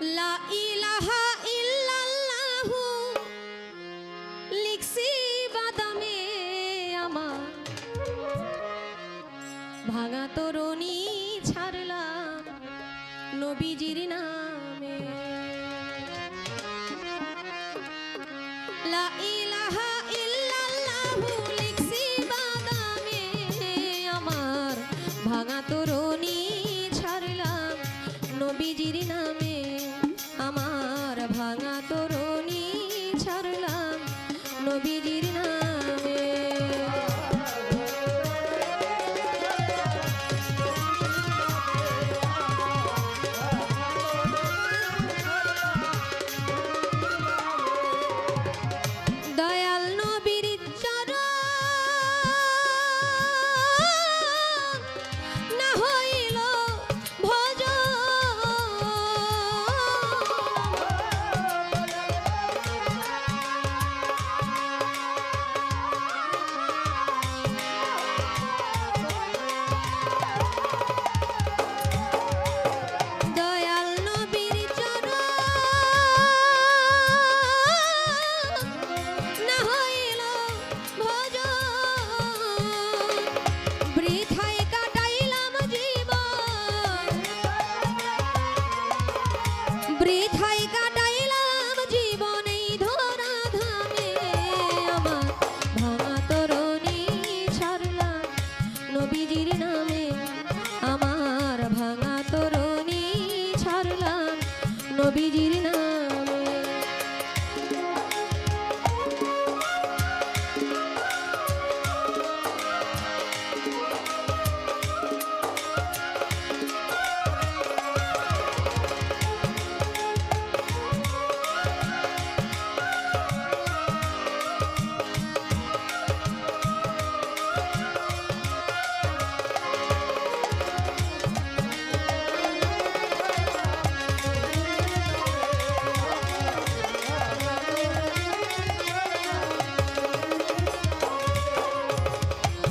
লা ইলাহা ইল্লাল্লাহু। লিখছি বাদামে আমার। ভাঙা তরণী ছাড়লাম নবীজির নামে। লা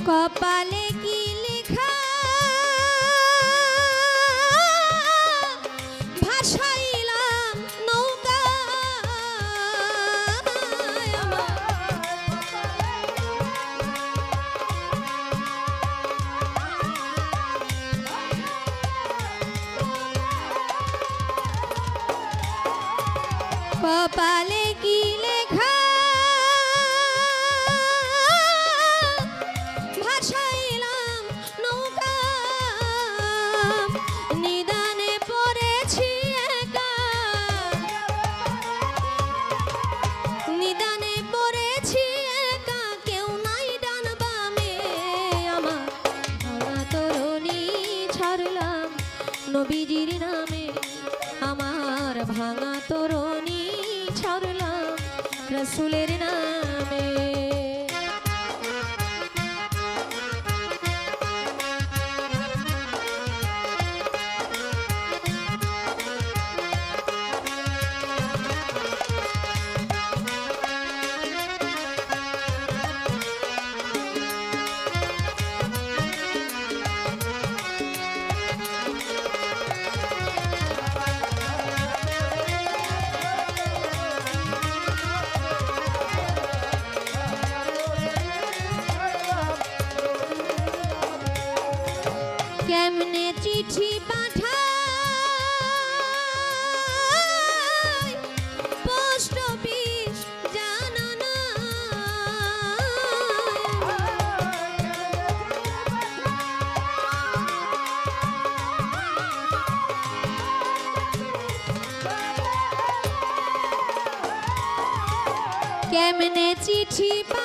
কপালে কি লেখা? ভাসাইলাম নৌকা। কপালে কি লেখা? আমার ভাঙা তরণী ছাড়লাম। রসুলের কেমনে চিঠি পাঠা পোস্ট অফিস জানো না কেমনে চিঠি পা